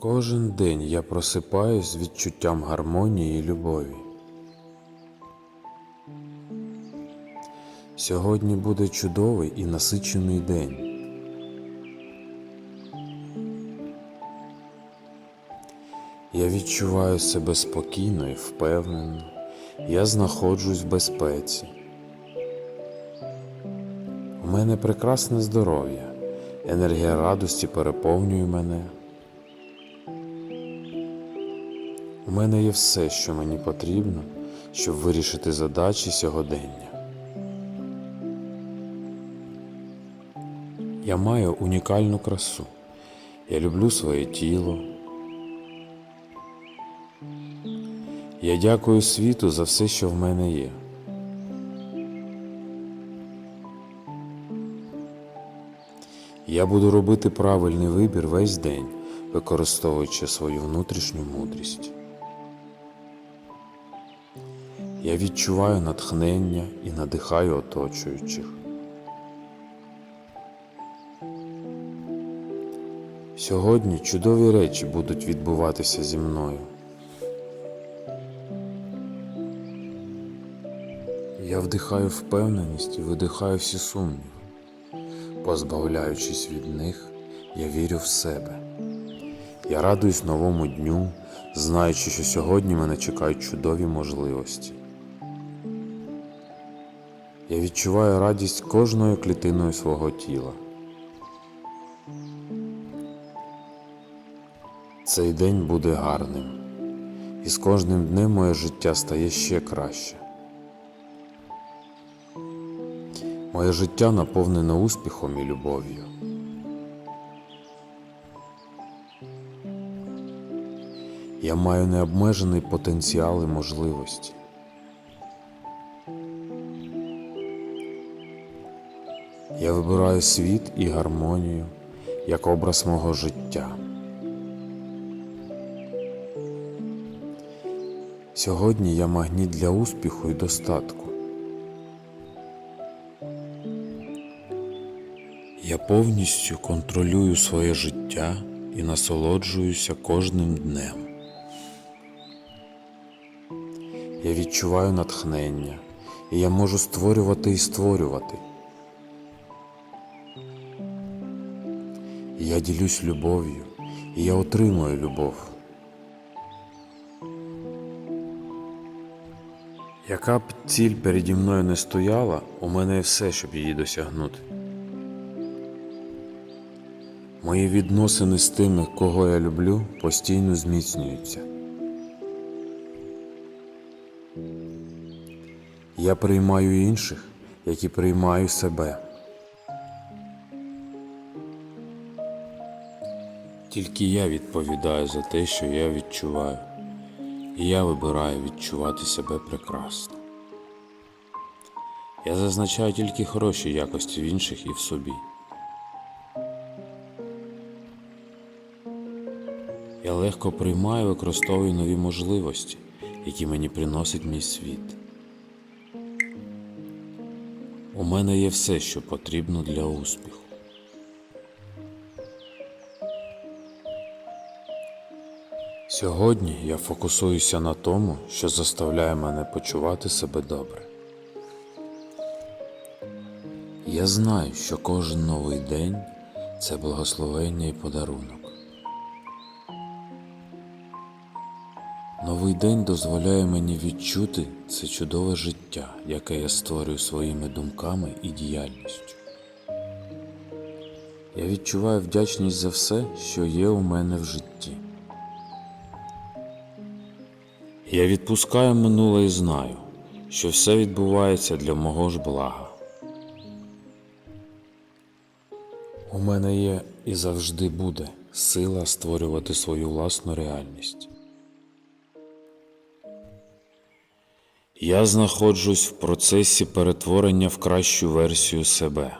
Кожен день я просипаюсь з відчуттям гармонії і любові. Сьогодні буде чудовий і насичений день. Я відчуваю себе спокійно і впевнено. Я знаходжусь в безпеці. У мене прекрасне здоров'я. Енергія радості переповнює мене. У мене є все, що мені потрібно, щоб вирішити задачі сьогодення. Я маю унікальну красу. Я люблю своє тіло. Я дякую світу за все, що в мене є. Я буду робити правильний вибір весь день, використовуючи свою внутрішню мудрість. Я відчуваю натхнення і надихаю оточуючих. Сьогодні чудові речі будуть відбуватися зі мною. Я вдихаю впевненість і видихаю всі сумніви. Позбавляючись від них, я вірю в себе. Я радуюсь новому дню, знаючи, що сьогодні мене чекають чудові можливості. Я відчуваю радість кожною клітиною свого тіла. Цей день буде гарним, і з кожним днем моє життя стає ще краще. Моє життя наповнене успіхом і любов'ю. Я маю необмежений потенціал і можливості. Я вибираю світ і гармонію як образ мого життя. Сьогодні я магніт для успіху і достатку. Я повністю контролюю своє життя і насолоджуюся кожним днем. Я відчуваю натхнення, і я можу створювати і створювати. Я ділюсь любов'ю, і я отримую любов. Яка б ціль переді мною не стояла, у мене є все, щоб її досягнути. Мої відносини з тими, кого я люблю, постійно зміцнюються. Я приймаю інших, які приймаю себе. Тільки я відповідаю за те, що я відчуваю, і я вибираю відчувати себе прекрасно. Я зазначаю тільки хороші якості в інших і в собі. Я легко приймаю і використовую нові можливості, які мені приносить мій світ. У мене є все, що потрібно для успіху. Сьогодні я фокусуюся на тому, що заставляє мене почувати себе добре. Я знаю, що кожен новий день це благословення і подарунок. Новий день дозволяє мені відчути це чудове життя, яке я створюю своїми думками і діяльністю. Я відчуваю вдячність за все, що є у мене в житті. Я відпускаю минуле і знаю, що все відбувається для мого ж блага. У мене є і завжди буде сила створювати свою власну реальність. Я знаходжусь в процесі перетворення в кращу версію себе.